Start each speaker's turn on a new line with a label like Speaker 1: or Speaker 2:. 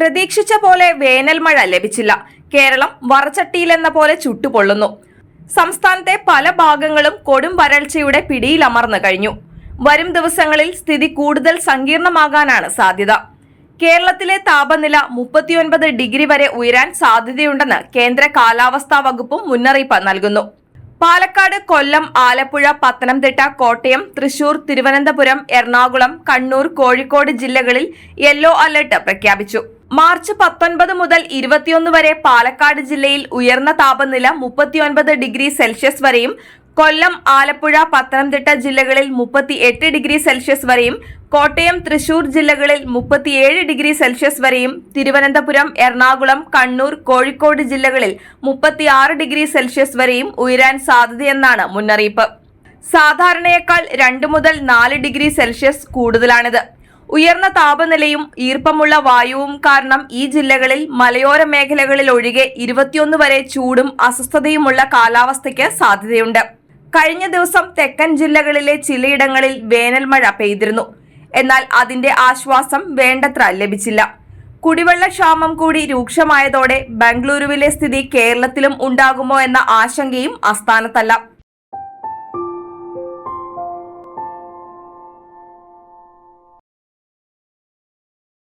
Speaker 1: പ്രതീക്ഷിച്ച പോലെ വേനൽ മഴ ലഭിച്ചില്ല കേരളം വറച്ചട്ടിയിലെന്ന പോലെ ചുട്ടുപൊള്ളുന്നു സംസ്ഥാനത്തെ പല ഭാഗങ്ങളും കൊടും വരൾച്ചയുടെ പിടിയിലമർന്നു കഴിഞ്ഞു വരും ദിവസങ്ങളിൽ സ്ഥിതി കൂടുതൽ സങ്കീർണമാകാനാണ് സാധ്യത കേരളത്തിലെ താപനില മുപ്പത്തിയൊൻപത് ഡിഗ്രി വരെ ഉയരാൻ സാധ്യതയുണ്ടെന്ന് കേന്ദ്ര കാലാവസ്ഥാ വകുപ്പും മുന്നറിയിപ്പ് നൽകുന്നു പാലക്കാട് കൊല്ലം ആലപ്പുഴ പത്തനംതിട്ട കോട്ടയം തൃശൂർ തിരുവനന്തപുരം എറണാകുളം കണ്ണൂർ കോഴിക്കോട് ജില്ലകളിൽ യെല്ലോ അലർട്ട് പ്രഖ്യാപിച്ചു മാർച്ച് പത്തൊൻപത് മുതൽ ഇരുപത്തിയൊന്ന് വരെ പാലക്കാട് ജില്ലയിൽ ഉയർന്ന താപനില മുപ്പത്തിയൊൻപത് ഡിഗ്രി സെൽഷ്യസ് വരെയും കൊല്ലം ആലപ്പുഴ പത്തനംതിട്ട ജില്ലകളിൽ മുപ്പത്തി എട്ട് ഡിഗ്രി സെൽഷ്യസ് വരെയും കോട്ടയം തൃശൂർ ജില്ലകളിൽ മുപ്പത്തിയേഴ് ഡിഗ്രി സെൽഷ്യസ് വരെയും തിരുവനന്തപുരം എറണാകുളം കണ്ണൂർ കോഴിക്കോട് ജില്ലകളിൽ മുപ്പത്തിയാറ് ഡിഗ്രി സെൽഷ്യസ് വരെയും ഉയരാൻ സാധ്യതയെന്നാണ് മുന്നറിയിപ്പ് സാധാരണയേക്കാൾ രണ്ട് മുതൽ നാല് ഡിഗ്രി സെൽഷ്യസ് കൂടുതലാണിത് ഉയർന്ന താപനിലയും ഈർപ്പമുള്ള വായുവും കാരണം ഈ ജില്ലകളിൽ മലയോര മേഖലകളിൽ ഒഴികെ ഇരുപത്തിയൊന്ന് വരെ ചൂടും അസ്വസ്ഥതയുമുള്ള കാലാവസ്ഥയ്ക്ക് സാധ്യതയുണ്ട് കഴിഞ്ഞ ദിവസം തെക്കൻ ജില്ലകളിലെ ചിലയിടങ്ങളിൽ വേനൽ മഴ പെയ്തിരുന്നു എന്നാൽ അതിന്റെ ആശ്വാസം വേണ്ടത്ര ലഭിച്ചില്ല കുടിവെള്ള ക്ഷാമം കൂടി രൂക്ഷമായതോടെ ബംഗളൂരുവിലെ സ്ഥിതി കേരളത്തിലും ഉണ്ടാകുമോ എന്ന ആശങ്കയും അസ്ഥാനത്തല്ല